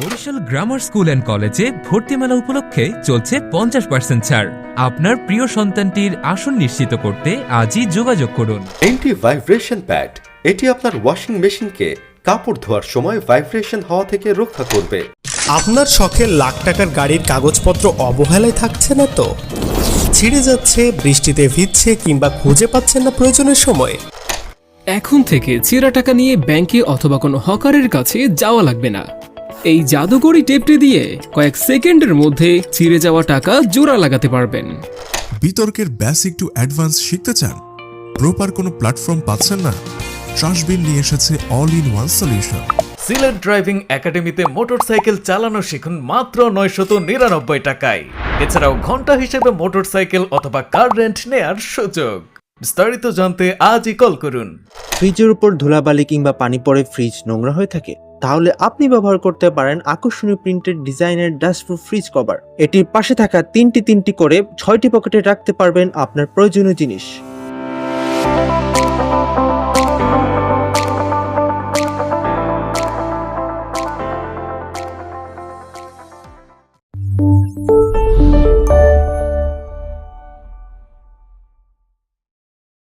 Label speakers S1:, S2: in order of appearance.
S1: Barishal grammar school and কলেজে ভর্তি মেলা উপলক্ষে চলছে পঞ্চাশ পার্সেন্ট ছাড়। আপনার প্রিয় সন্তানটির আসন নিশ্চিত করতে আজই যোগাযোগ করুন।
S2: এন্টি ভাইব্রেশন প্যাড এটি আপনার ওয়াশিং মেশিনকে কাপড় ধোয়ার সময় ভাইব্রেশন হওয়া থেকে রক্ষা করবে।
S3: আপনার শখের লাখ টাকার গাড়ির কাগজপত্র অবহেলায় থাকছে না তো? ছিঁড়ে যাচ্ছে বৃষ্টিতে ভিজছে কিংবা খুঁজে পাচ্ছেন না প্রয়োজনের সময়।
S4: এখন থেকে ছেঁড়া টাকা নিয়ে ব্যাংকে অথবা কোনো হকারের কাছে যাওয়া লাগবে না। এই জাদুকরি টেপটি দিয়ে কয়েক সেকেন্ডের মধ্যে ছিঁড়ে যাওয়া টাকা জোড়া লাগাতে পারবেন।
S5: বিতর্কের বেসিক টু অ্যাডভান্স শিখতে চান? প্রপার কোনো প্ল্যাটফর্ম পাচ্ছেন না? ট্রাস্টবিন নিয়ে এসেছে all in one solution
S6: Sylhet driving একাডেমিতে মোটরসাইকেল চালানো শিখুন মাত্র নয়শত নিরানব্বই টাকায়। এছাড়াও ঘণ্টা হিসেবে মোটরসাইকেল অথবা কার রেন্ট নেয়ার সুযোগ। বিস্তারিত জানতে আজই কল করুন।
S7: ফ্রিজের উপর ধুলাবালি কিংবা পানি পড়ে ফ্রিজ নোংরা হয়ে থাকে? তাহলে আপনি ব্যবহার করতে পারেন আকর্ষণীয় প্রিন্টেড ডিজাইনের ডাস্টপ্রুফ ফ্রিজ কভার। এটির পাশে থাকা তিনটি তিনটি করে ছয়টি পকেটে রাখতে পারবেন আপনার প্রয়োজনীয় জিনিস।